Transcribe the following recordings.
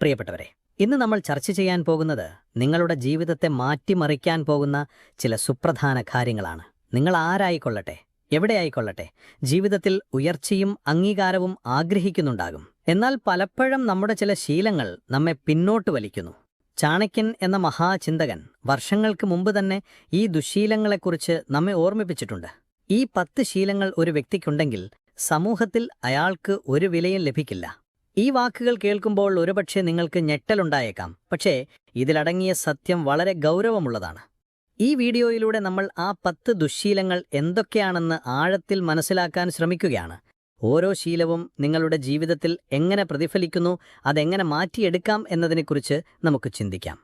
പ്രിയപ്പെട്ടവരെ ഇന്ന് നമ്മൾ ചർച്ച ചെയ്യാൻ പോകുന്നത് നിങ്ങളുടെ ജീവിതത്തെ മാറ്റിമറിക്കാൻ പോകുന്ന ചില സുപ്രധാന കാര്യങ്ങളാണ്. നിങ്ങൾ ആരായിക്കൊള്ളട്ടെ എവിടെയായിക്കൊള്ളട്ടെ ജീവിതത്തിൽ ഉയർച്ചയും അംഗീകാരവും ആഗ്രഹിക്കുന്നുണ്ടാകും. എന്നാൽ പലപ്പോഴും നമ്മുടെ ചില ശീലങ്ങൾ നമ്മെ പിന്നോട്ട് വലിക്കുന്നു. ചാണക്യൻ എന്ന മഹാചിന്തകൻ വർഷങ്ങൾക്ക് മുമ്പ് തന്നെ ഈ ദുശീലങ്ങളെക്കുറിച്ച് നമ്മെ ഓർമ്മിപ്പിച്ചിട്ടുണ്ട്. ഈ പത്ത് ശീലങ്ങൾ ഒരു വ്യക്തിക്കുണ്ടെങ്കിൽ സമൂഹത്തിൽ അയാൾക്ക് ഒരു വിലയും ലഭിക്കില്ല. ഈ വാക്കുകൾ കേൾക്കുമ്പോൾ ഒരുപക്ഷെ നിങ്ങൾക്ക് ഞെട്ടലുണ്ടായേക്കാം. പക്ഷേ ഇതിലടങ്ങിയ സത്യം വളരെ ഗൗരവമുള്ളതാണ്. ഈ വീഡിയോയിലൂടെ നമ്മൾ ആ പത്ത് ദുശ്ശീലങ്ങൾ എന്തൊക്കെയാണെന്ന് ആഴത്തിൽ മനസ്സിലാക്കാൻ ശ്രമിക്കുകയാണ്. ഓരോ ശീലവും നിങ്ങളുടെ ജീവിതത്തിൽ എങ്ങനെ പ്രതിഫലിക്കുന്നു അതെങ്ങനെ മാറ്റിയെടുക്കാം എന്നതിനെക്കുറിച്ച് നമുക്ക് ചിന്തിക്കാം.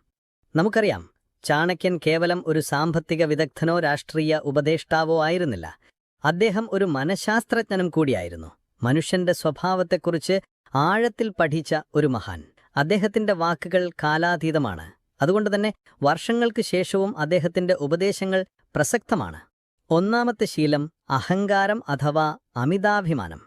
നമുക്കറിയാം ചാണക്യൻ കേവലം ഒരു സാമ്പത്തിക വിദഗ്ധനോ രാഷ്ട്രീയ ഉപദേഷ്ടാവോ ആയിരുന്നില്ല. അദ്ദേഹം ഒരു മനഃശാസ്ത്രജ്ഞനും കൂടിയായിരുന്നു. മനുഷ്യന്റെ സ്വഭാവത്തെക്കുറിച്ച് ആഴത്തിൽ പഠിച്ച ഒരു മഹാൻ. അദ്ദേഹത്തിന്റെ വാക്കുകൾ കാലാതീതമാണ്. അതുകൊണ്ട് തന്നെ വർഷങ്ങൾക്ക് ശേഷവും അദ്ദേഹത്തിന്റെ ഉപദേശങ്ങൾ പ്രസക്തമാണ്. ഒന്നാമത്തെ ശീലം അഹങ്കാരം അഥവാ അമിതാഭിമാനം.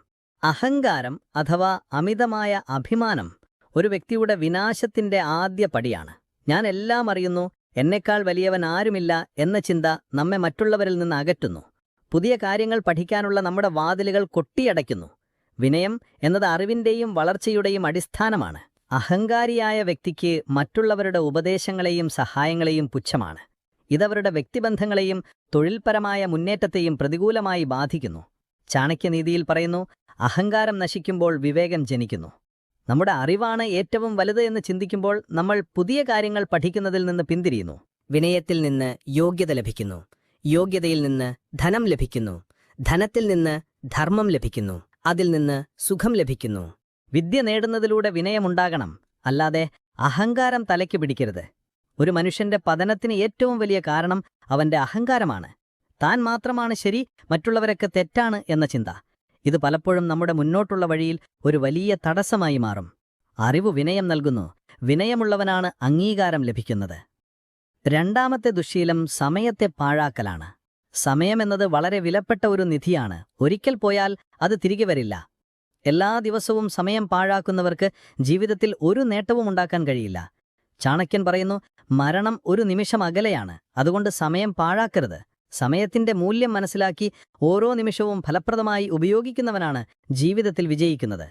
അഹങ്കാരം അഥവാ അമിതമായ അഭിമാനം ഒരു വ്യക്തിയുടെ വിനാശത്തിന്റെ ആദ്യ പടിയാണ്. ഞാൻ എല്ലാം അറിയുന്നു എന്നെക്കാൾ വലിയവൻ ആരുമില്ല എന്ന ചിന്ത നമ്മെ മറ്റുള്ളവരിൽ നിന്ന് അകറ്റുന്നു. പുതിയ കാര്യങ്ങൾ പഠിക്കാനുള്ള നമ്മുടെ വാതിലുകൾ കൊട്ടിയടയ്ക്കുന്നു. വിനയം എന്നത് അറിവിന്റെയും വളർച്ചയുടെയും അടിസ്ഥാനമാണ്. അഹങ്കാരിയായ വ്യക്തിക്ക് മറ്റുള്ളവരുടെ ഉപദേശങ്ങളെയും സഹായങ്ങളെയും പുച്ഛമാണ്. ഇതവരുടെ വ്യക്തിബന്ധങ്ങളെയും തൊഴിൽപരമായ മുന്നേറ്റത്തെയും പ്രതികൂലമായി ബാധിക്കുന്നു. ചാണക്യനീതിയിൽ പറയുന്നു അഹങ്കാരം നശിക്കുമ്പോൾ വിവേകം ജനിക്കുന്നു. നമ്മുടെ അറിവാണ് ഏറ്റവും വലുത് എന്ന് ചിന്തിക്കുമ്പോൾ നമ്മൾ പുതിയ കാര്യങ്ങൾ പഠിക്കുന്നതിൽ നിന്ന് പിന്തിരിയുന്നു. വിനയത്തിൽ നിന്ന് യോഗ്യത ലഭിക്കുന്നു. യോഗ്യതയിൽ നിന്ന് ധനം ലഭിക്കുന്നു. ധനത്തിൽ നിന്ന് ധർമ്മം ലഭിക്കുന്നു. അതിൽ നിന്ന് സുഖം ലഭിക്കുന്നു. വിദ്യ നേടുന്നതിലൂടെ വിനയമുണ്ടാകണം. അല്ലാതെ അഹങ്കാരം തലയ്ക്ക് പിടിക്കരുത്. ഒരു മനുഷ്യന്റെ പതനത്തിന് ഏറ്റവും വലിയ കാരണം അവന്റെ അഹങ്കാരമാണ്. താൻ മാത്രമാണ് ശരി മറ്റുള്ളവരൊക്കെ തെറ്റാണ് എന്ന ചിന്ത. ഇത് പലപ്പോഴും നമ്മുടെ മുന്നോട്ടുള്ള വഴിയിൽ ഒരു വലിയ തടസ്സമായി മാറും. അറിവ് വിനയം നൽകുന്നു. വിനയമുള്ളവനാണ് അംഗീകാരം ലഭിക്കുന്നത്. രണ്ടാമത്തെ ദുശീലം സമയത്തെ പാഴാക്കലാണ്. സമയമെന്നത് വളരെ വിലപ്പെട്ട ഒരു നിധിയാണ്. ഒരിക്കൽ പോയാൽ അത് തിരികെ വരില്ല. എല്ലാ ദിവസവും സമയം പാഴാക്കുന്നവർക്ക് ജീവിതത്തിൽ ഒരു നേട്ടവും ഉണ്ടാക്കാൻ കഴിയില്ല. ചാണക്യൻ പറയുന്നു മരണം ഒരു നിമിഷം അകലെയാണ്. അതുകൊണ്ട് സമയം പാഴാക്കരുത്. സമയത്തിന്റെ മൂല്യം മനസ്സിലാക്കി ഓരോ നിമിഷവും ഫലപ്രദമായി ഉപയോഗിക്കുന്നവനാണ് ജീവിതത്തിൽ വിജയിക്കുന്നത്.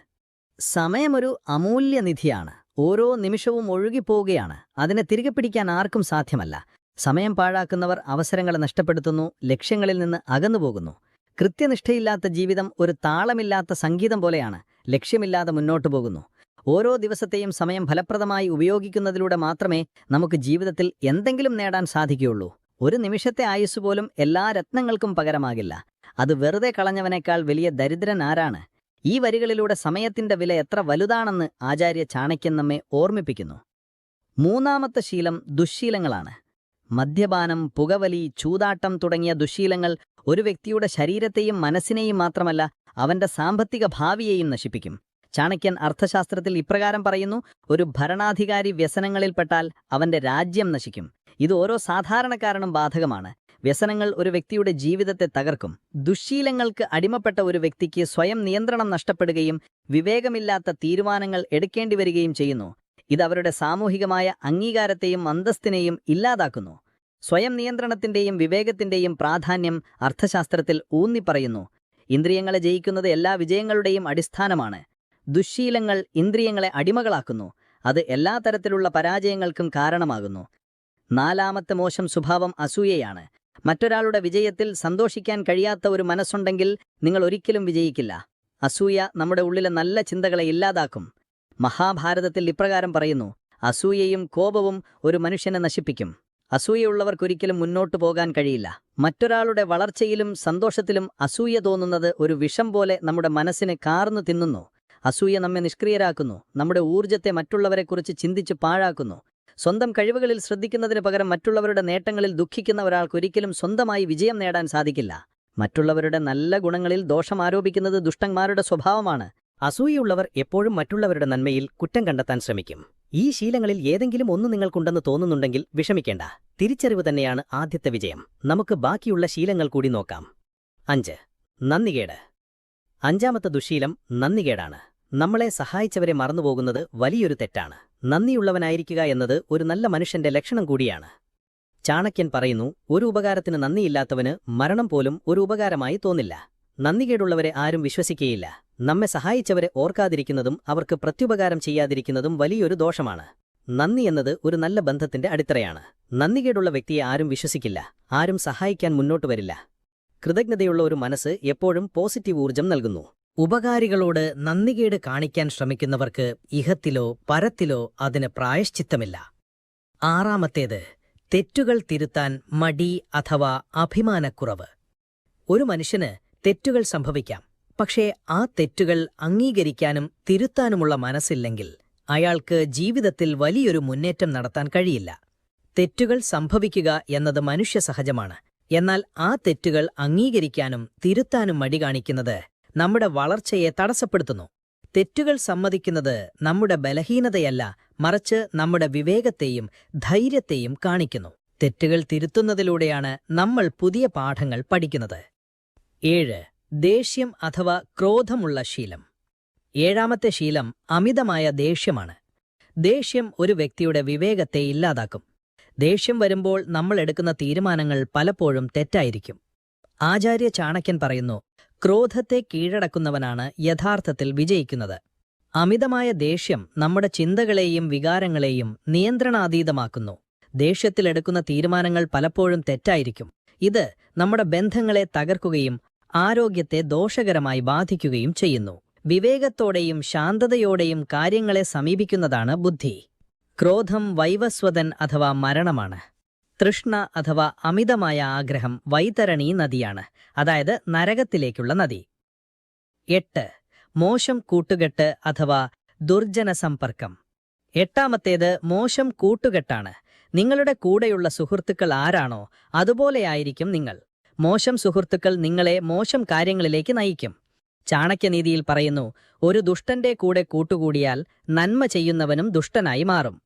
സമയമൊരു അമൂല്യനിധിയാണ് ഓരോ നിമിഷവും ഒഴുകിപ്പോവുകയാണ്. അതിനെ തിരികെ പിടിക്കാൻ ആർക്കും സാധ്യമല്ല. സമയം പാഴാക്കുന്നവർ അവസരങ്ങളെ നഷ്ടപ്പെടുത്തുന്നു ലക്ഷ്യങ്ങളിൽ നിന്ന് അകന്നുപോകുന്നു. കൃത്യനിഷ്ഠയില്ലാത്ത ജീവിതം ഒരു താളമില്ലാത്ത സംഗീതം പോലെയാണ് ലക്ഷ്യമില്ലാതെ മുന്നോട്ടു പോകുന്നു. ഓരോ ദിവസത്തെയും സമയം ഫലപ്രദമായി ഉപയോഗിക്കുന്നതിലൂടെ മാത്രമേ നമുക്ക് ജീവിതത്തിൽ എന്തെങ്കിലും നേടാൻ സാധിക്കുകയുള്ളൂ. ഒരു നിമിഷത്തെ ആയുസ് പോലും എല്ലാ രത്നങ്ങൾക്കും പകരമാകില്ല. അത് വെറുതെ കളഞ്ഞവനേക്കാൾ വലിയ ദരിദ്രൻ ആരാണ്? ഈ വരികളിലൂടെ സമയത്തിന്റെ വില എത്ര വലുതാണെന്ന് ആചാര്യ ചാണക്യൻ നമ്മെ ഓർമ്മിപ്പിക്കുന്നു. മൂന്നാമത്തെ ശീലം ദുശ്ശീലങ്ങളാണ് മദ്യപാനം പുകവലി ചൂതാട്ടം തുടങ്ങിയ ദുശീലങ്ങൾ ഒരു വ്യക്തിയുടെ ശരീരത്തെയും മനസ്സിനെയും മാത്രമല്ല അവന്റെ സാമ്പത്തിക ഭാവിയെയും നശിപ്പിക്കും. ചാണക്യൻ അർത്ഥശാസ്ത്രത്തിൽ ഇപ്രകാരം പറയുന്നു ഒരു ഭരണാധികാരി വ്യസനങ്ങളിൽപ്പെട്ടാൽ അവന്റെ രാജ്യം നശിക്കും. ഇത് ഓരോ സാധാരണക്കാരനും ബാധകമാണ്. വ്യസനങ്ങൾ ഒരു വ്യക്തിയുടെ ജീവിതത്തെ തകർക്കും. ദുശീലങ്ങൾക്ക് അടിമപ്പെട്ട ഒരു വ്യക്തിക്ക് സ്വയം നിയന്ത്രണം നഷ്ടപ്പെടുകയും വിവേകമില്ലാത്ത തീരുമാനങ്ങൾ എടുക്കേണ്ടി വരികയും ചെയ്യുന്നു. ഇത് അവരുടെ സാമൂഹികമായ അംഗീകാരത്തെയും അന്തസ്സിനെയും ഇല്ലാതാക്കുന്നു. സ്വയം നിയന്ത്രണത്തിന്റെയും വിവേകത്തിന്റെയും പ്രാധാന്യം അർത്ഥശാസ്ത്രത്തിൽ ഊന്നിപ്പറയുന്നു. ഇന്ദ്രിയങ്ങളെ ജയിക്കുന്നത് എല്ലാ വിജയങ്ങളുടെയും അടിസ്ഥാനമാണ്. ദുശ്ശീലങ്ങൾ ഇന്ദ്രിയങ്ങളെ അടിമകളാക്കുന്നു. അത് എല്ലാ തരത്തിലുള്ള പരാജയങ്ങൾക്കും കാരണമാകുന്നു. നാലാമത്തെ മോശം സ്വഭാവം അസൂയയാണ്. മറ്റൊരാളുടെ വിജയത്തിൽ സന്തോഷിക്കാൻ കഴിയാത്ത ഒരു മനസ്സുണ്ടെങ്കിൽ നിങ്ങൾ ഒരിക്കലും വിജയിക്കില്ല. അസൂയ നമ്മുടെ ഉള്ളിലെ നല്ല ചിന്തകളെ ഇല്ലാതാക്കും. മഹാഭാരതത്തിൽ ഇപ്രകാരം പറയുന്നു അസൂയയും കോപവും ഒരു മനുഷ്യനെ നശിപ്പിക്കും. അസൂയയുള്ളവർക്കൊരിക്കലും മുന്നോട്ടു പോകാൻ കഴിയില്ല. മറ്റൊരാളുടെ വളർച്ചയിലും സന്തോഷത്തിലും അസൂയ തോന്നുന്നത് ഒരു വിഷം പോലെ നമ്മുടെ മനസ്സിനെ കാർന്നു തിന്നുന്നു. അസൂയ നമ്മെ നിഷ്ക്രിയരാക്കുന്നു നമ്മുടെ ഊർജത്തെ മറ്റുള്ളവരെക്കുറിച്ച് ചിന്തിച്ച് പാഴാക്കുന്നു. സ്വന്തം കഴിവുകളിൽ ശ്രദ്ധിക്കുന്നതിന് പകരം മറ്റുള്ളവരുടെ നേട്ടങ്ങളിൽ ദുഃഖിക്കുന്ന ഒരാൾക്കൊരിക്കലും സ്വന്തമായി വിജയം നേടാൻ സാധിക്കില്ല. മറ്റുള്ളവരുടെ നല്ല ഗുണങ്ങളിൽ ദോഷം ആരോപിക്കുന്നത് ദുഷ്ടന്മാരുടെ സ്വഭാവമാണ്. അസൂയുള്ളവർ എപ്പോഴും മറ്റുള്ളവരുടെ നന്മയിൽ കുറ്റം കണ്ടെത്താൻ ശ്രമിക്കും. ഈ ശീലങ്ങളിൽ ഏതെങ്കിലും ഒന്ന് നിങ്ങൾക്കുണ്ടെന്ന് തോന്നുന്നുണ്ടെങ്കിൽ വിഷമിക്കേണ്ട. തിരിച്ചറിവ് തന്നെയാണ് ആദ്യത്തെ വിജയം. നമുക്ക് ബാക്കിയുള്ള ശീലങ്ങൾ കൂടി നോക്കാം. അഞ്ച്. നന്ദികേട്. അഞ്ചാമത്തെ ദുശീലം നന്ദികേടാണ്. നമ്മളെ സഹായിച്ചവരെ മറന്നുപോകുന്നത് വലിയൊരു തെറ്റാണ്. നന്ദിയുള്ളവനായിരിക്കുക എന്നത് ഒരു നല്ല മനുഷ്യന്റെ ലക്ഷണം കൂടിയാണ്. ചാണക്യൻ പറയുന്നു ഒരു ഉപകാരത്തിന് നന്ദിയില്ലാത്തവന് മരണം പോലും ഒരു ഉപകാരമായി തോന്നില്ല. നന്ദികേടുള്ളവരെ ആരും വിശ്വസിക്കുകയില്ല. നമ്മെ സഹായിച്ചവരെ ഓർക്കാതിരിക്കുന്നതും അവർക്ക് പ്രത്യുപകാരം ചെയ്യാതിരിക്കുന്നതും വലിയൊരു ദോഷമാണ്. നന്ദി എന്നത് ഒരു നല്ല ബന്ധത്തിന്റെ അടിത്തറയാണ്. നന്ദികേടുള്ള വ്യക്തിയെ ആരും വിശ്വസിക്കില്ല ആരും സഹായിക്കാൻ മുന്നോട്ട് വരില്ല. കൃതജ്ഞതയുള്ള ഒരു മനസ്സ് എപ്പോഴും പോസിറ്റീവ് ഊർജം നൽകുന്നു. ഉപകാരികളോട് നന്ദികേട് കാണിക്കാൻ ശ്രമിക്കുന്നവർക്ക് ഇഹത്തിലോ പരത്തിലോ അതിന് പ്രായശ്ചിത്തമില്ല. ആറാമത്തേത് തെറ്റുകൾ തിരുത്താൻ മടി അഥവാ അഭിമാനക്കുറവ്. ഒരു മനുഷ്യന് തെറ്റുകൾ സംഭവിക്കാം. പക്ഷേ ആ തെറ്റുകൾ അംഗീകരിക്കാനും തിരുത്താനുമുള്ള മനസ്സില്ലെങ്കിൽ അയാൾക്ക് ജീവിതത്തിൽ വലിയൊരു മുന്നേറ്റം നടത്താൻ കഴിയില്ല. തെറ്റുകൾ സംഭവിക്കുക എന്നത് മനുഷ്യസഹജമാണ് എന്നാൽ ആ തെറ്റുകൾ അംഗീകരിക്കാനും തിരുത്താനും മടി കാണിക്കുന്നത് നമ്മുടെ വളർച്ചയെ തടസ്സപ്പെടുത്തുന്നു. തെറ്റുകൾ സമ്മതിക്കുന്നത് നമ്മുടെ ബലഹീനതയല്ല മറിച്ച് നമ്മുടെ വിവേകത്തെയും ധൈര്യത്തെയും കാണിക്കുന്നു. തെറ്റുകൾ തിരുത്തുന്നതിലൂടെയാണ് നമ്മൾ പുതിയ പാഠങ്ങൾ പഠിക്കുന്നത്. ഏഴ് ദേഷ്യം അഥവാ ക്രോധമുള്ള ശീലം. ഏഴാമത്തെ ശീലം അമിതമായ ദേഷ്യമാണ്. ദേഷ്യം ഒരു വ്യക്തിയുടെ വിവേകത്തെ ഇല്ലാതാക്കും. ദേഷ്യം വരുമ്പോൾ നമ്മൾ എടുക്കുന്ന തീരുമാനങ്ങൾ പലപ്പോഴും തെറ്റായിരിക്കും. ആചാര്യ ചാണക്യൻ പറയുന്നു ക്രോധത്തെ കീഴടക്കുന്നവനാണ് യഥാർത്ഥത്തിൽ വിജയിക്കുന്നത്. അമിതമായ ദേഷ്യം നമ്മുടെ ചിന്തകളെയും വികാരങ്ങളെയും നിയന്ത്രണാതീതമാക്കുന്നു. ദേഷ്യത്തിലെടുക്കുന്ന തീരുമാനങ്ങൾ പലപ്പോഴും തെറ്റായിരിക്കും. ഇത് നമ്മുടെ ബന്ധങ്ങളെ തകർക്കുകയും ആരോഗ്യത്തെ ദോഷകരമായി ബാധിക്കുകയും ചെയ്യുന്നു. വിവേകത്തോടെയും ശാന്തതയോടെയും കാര്യങ്ങളെ സമീപിക്കുന്നതാണ് ബുദ്ധി. ക്രോധം വൈവസ്വതൻ അഥവാ മരണമാണ്. തൃഷ്ണ അഥവാ അമിതമായ ആഗ്രഹം വൈതരണീ നദിയാണ്. അതായത് നരകത്തിലേക്കുള്ള നദി. എട്ട്. മോശം കൂട്ടുകെട്ട് അഥവാ ദുർജനസമ്പർക്കം എട്ടാമത്തേത് മോശം കൂട്ടുകെട്ടാണ്. നിങ്ങളുടെ കൂടെയുള്ള സുഹൃത്തുക്കൾ ആരാണോ അതുപോലെയായിരിക്കും നിങ്ങൾ. മോശം സുഹൃത്തുക്കൾ നിങ്ങളെ മോശം കാര്യങ്ങളിലേക്ക് നയിക്കും. ചാണക്യനീതിയിൽ പറയുന്നു ഒരു ദുഷ്ടന്റെ കൂടെ കൂട്ടുകൂടിയാൽ നന്മ ചെയ്യുന്നവനും ദുഷ്ടനായി മാറും.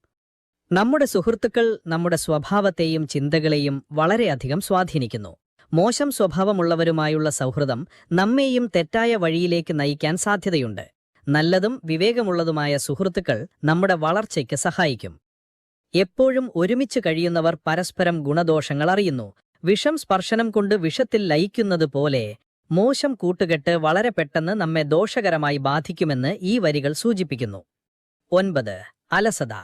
നമ്മുടെ സുഹൃത്തുക്കൾ നമ്മുടെ സ്വഭാവത്തെയും ചിന്തകളെയും വളരെയധികം സ്വാധീനിക്കുന്നു. മോശം സ്വഭാവമുള്ളവരുമായുള്ള സൗഹൃദം നമ്മെയും തെറ്റായ വഴിയിലേക്ക് നയിക്കാൻ സാധ്യതയുണ്ട്. നല്ലതും വിവേകമുള്ളതുമായ സുഹൃത്തുക്കൾ നമ്മുടെ വളർച്ചയ്ക്ക് സഹായിക്കും. എപ്പോഴും ഒരുമിച്ച് കഴിയുന്നവർ പരസ്പരം ഗുണദോഷങ്ങൾ അറിയുന്നു. വിഷം സ്പർശനം കൊണ്ട് വിഷത്തിൽ ലയിക്കുന്നത് പോലെ മോശം കൂട്ടുകെട്ട് വളരെ പെട്ടെന്ന് നമ്മെ ദോഷകരമായി ബാധിക്കുമെന്ന് ഈ വരികൾ സൂചിപ്പിക്കുന്നു. ഒൻപത്. അലസത.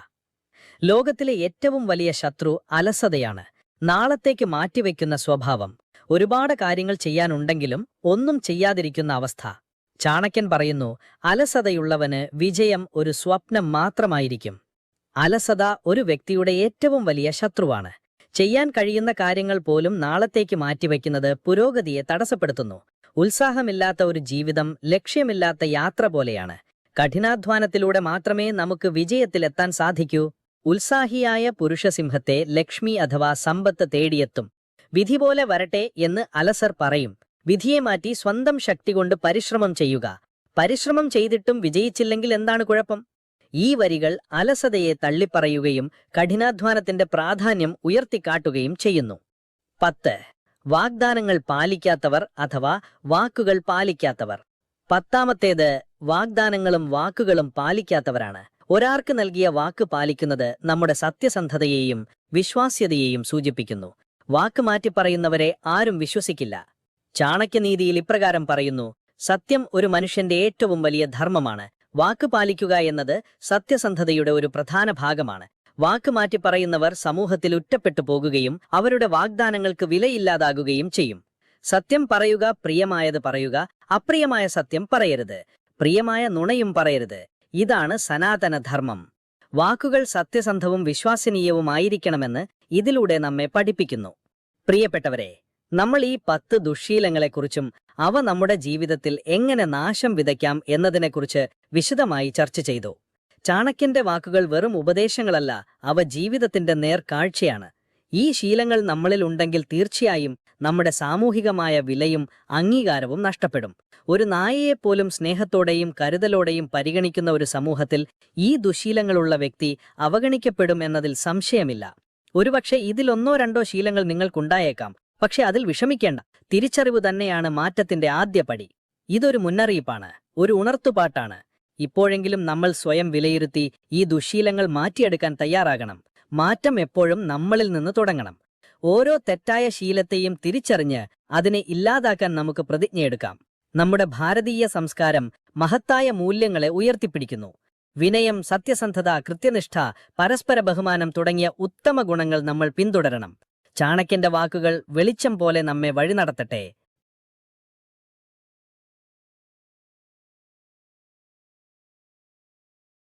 ലോകത്തിലെ ഏറ്റവും വലിയ ശത്രു അലസതയാണ്. നാളത്തേക്ക് മാറ്റിവെക്കുന്ന സ്വഭാവം. ഒരുപാട് കാര്യങ്ങൾ ചെയ്യാനുണ്ടെങ്കിലും ഒന്നും ചെയ്യാതിരിക്കുന്ന അവസ്ഥ. ചാണക്യൻ പറയുന്നു അലസതയുള്ളവന് വിജയം ഒരു സ്വപ്നം മാത്രമായിരിക്കും. അലസത ഒരു വ്യക്തിയുടെ ഏറ്റവും വലിയ ശത്രുവാണ്. ചെയ്യാൻ കഴിയുന്ന കാര്യങ്ങൾ പോലും നാളത്തേക്ക് മാറ്റിവെക്കുന്നത് പുരോഗതിയെ തടസ്സപ്പെടുത്തുന്നു. ഉത്സാഹമില്ലാത്ത ഒരു ജീവിതം ലക്ഷ്യമില്ലാത്ത യാത്ര പോലെയാണ്. കഠിനാധ്വാനത്തിലൂടെ മാത്രമേ നമുക്ക് വിജയത്തിലെത്താൻ സാധിക്കൂ. ഉത്സാഹിയായ പുരുഷസിംഹത്തെ ലക്ഷ്മി അഥവാ സമ്പത്ത് തേടിയെത്തും. വിധി പോലെ വരട്ടെ എന്ന് അലസർ പറയും. വിധിയെ മാറ്റി സ്വന്തം ശക്തി കൊണ്ട് പരിശ്രമം ചെയ്യുക. പരിശ്രമം ചെയ്തിട്ടും വിജയിച്ചില്ലെങ്കിൽ എന്താണ് കുഴപ്പം? ഈ വരികൾ അലസതയെ തള്ളിപ്പറയുകയും കഠിനാധ്വാനത്തിന്റെ പ്രാധാന്യം ഉയർത്തിക്കാട്ടുകയും ചെയ്യുന്നു. പത്ത്. വാഗ്ദാനങ്ങൾ പാലിക്കാത്തവർ അഥവാ വാക്കുകൾ പാലിക്കാത്തവർ. പത്താമത്തേത് വാഗ്ദാനങ്ങളും വാക്കുകളും പാലിക്കാത്തവരാണ്. ഒരാൾക്ക് നൽകിയ വാക്ക് പാലിക്കുന്നത് നമ്മുടെ സത്യസന്ധതയെയും വിശ്വാസ്യതയെയും സൂചിപ്പിക്കുന്നു. വാക്ക് മാറ്റി പറയുന്നവരെ ആരും വിശ്വസിക്കില്ല. ചാണക്യനീതിയിൽ ഇപ്രകാരം പറയുന്നു സത്യം ഒരു മനുഷ്യന്റെ ഏറ്റവും വലിയ ധർമ്മമാണ്. വാക്ക് പാലിക്കുക എന്നത് സത്യസന്ധതയുടെ ഒരു പ്രധാന ഭാഗമാണ്. വാക്ക് മാറ്റി പറയുന്നവർ സമൂഹത്തിൽ ഉറ്റപ്പെട്ടു പോകുകയും അവരുടെ വാഗ്ദാനങ്ങൾക്ക് വിലയില്ലാതാകുകയും ചെയ്യും. സത്യം പറയുക പ്രിയമായത് പറയുക അപ്രിയമായ സത്യം പറയരുത്. പ്രിയമായ നുണയും പറയരുത്. ഇതാണ് സനാതന ധർമ്മം വാക്കുകൾ സത്യസന്ധവും വിശ്വാസനീയവുമായിരിക്കണമെന്ന് ഇതിലൂടെ നമ്മെ പഠിപ്പിക്കുന്നു. പ്രിയപ്പെട്ടവരെ നമ്മൾ ഈ പത്ത് ദുശ്ശീലങ്ങളെക്കുറിച്ചും അവ നമ്മുടെ ജീവിതത്തിൽ എങ്ങനെ നാശം വിതയ്ക്കാം എന്നതിനെക്കുറിച്ച് വിശദമായി ചർച്ച ചെയ്തു. ചാണക്യന്റെ വാക്കുകൾ വെറും ഉപദേശങ്ങളല്ല അവ ജീവിതത്തിന്റെ നേർക്കാഴ്ചയാണ്. ഈ ശീലങ്ങൾ നമ്മളിൽ ഉണ്ടെങ്കിൽ തീർച്ചയായും നമ്മുടെ സാമൂഹികമായ വിലയും അംഗീകാരവും നഷ്ടപ്പെടും. ഒരു നായയെപ്പോലും സ്നേഹത്തോടെയും കരുതലോടെയും പരിഗണിക്കുന്ന ഒരു സമൂഹത്തിൽ ഈ ദുശീലങ്ങളുള്ള വ്യക്തി അവഗണിക്കപ്പെടും എന്നതിൽ സംശയമില്ല. ഒരുപക്ഷെ ഇതിലൊന്നോ രണ്ടോ ശീലങ്ങൾ നിങ്ങൾക്കുണ്ടായേക്കാം പക്ഷെ അതിൽ വിഷമിക്കേണ്ട. തിരിച്ചറിവ് തന്നെയാണ് മാറ്റത്തിന്റെ ആദ്യപടി ഇതൊരു മുന്നറിയിപ്പാണ് ഒരു ഉണർത്തുപാട്ടാണ്. ഇപ്പോഴെങ്കിലും നമ്മൾ സ്വയം വിലയിരുത്തി ഈ ദുശീലങ്ങൾ മാറ്റിയെടുക്കാൻ തയ്യാറാകണം. മാറ്റം എപ്പോഴും നമ്മളിൽ നിന്ന് തുടങ്ങണം. ഓരോ തെറ്റായ ശീലത്തെയും തിരിച്ചറിഞ്ഞ് അതിനെ ഇല്ലാതാക്കാൻ നമുക്ക് പ്രതിജ്ഞയെടുക്കാം. നമ്മുടെ ഭാരതീയ സംസ്കാരം മഹത്തായ മൂല്യങ്ങളെ ഉയർത്തിപ്പിടിക്കുന്നു. വിനയം സത്യസന്ധത കൃത്യനിഷ്ഠ പരസ്പര ബഹുമാനം തുടങ്ങിയ ഉത്തമ ഗുണങ്ങൾ നമ്മൾ പിന്തുടരണം. ചാണക്യന്റെ വാക്കുകൾ വെളിച്ചം പോലെ നമ്മെ വഴി നടത്തട്ടെ.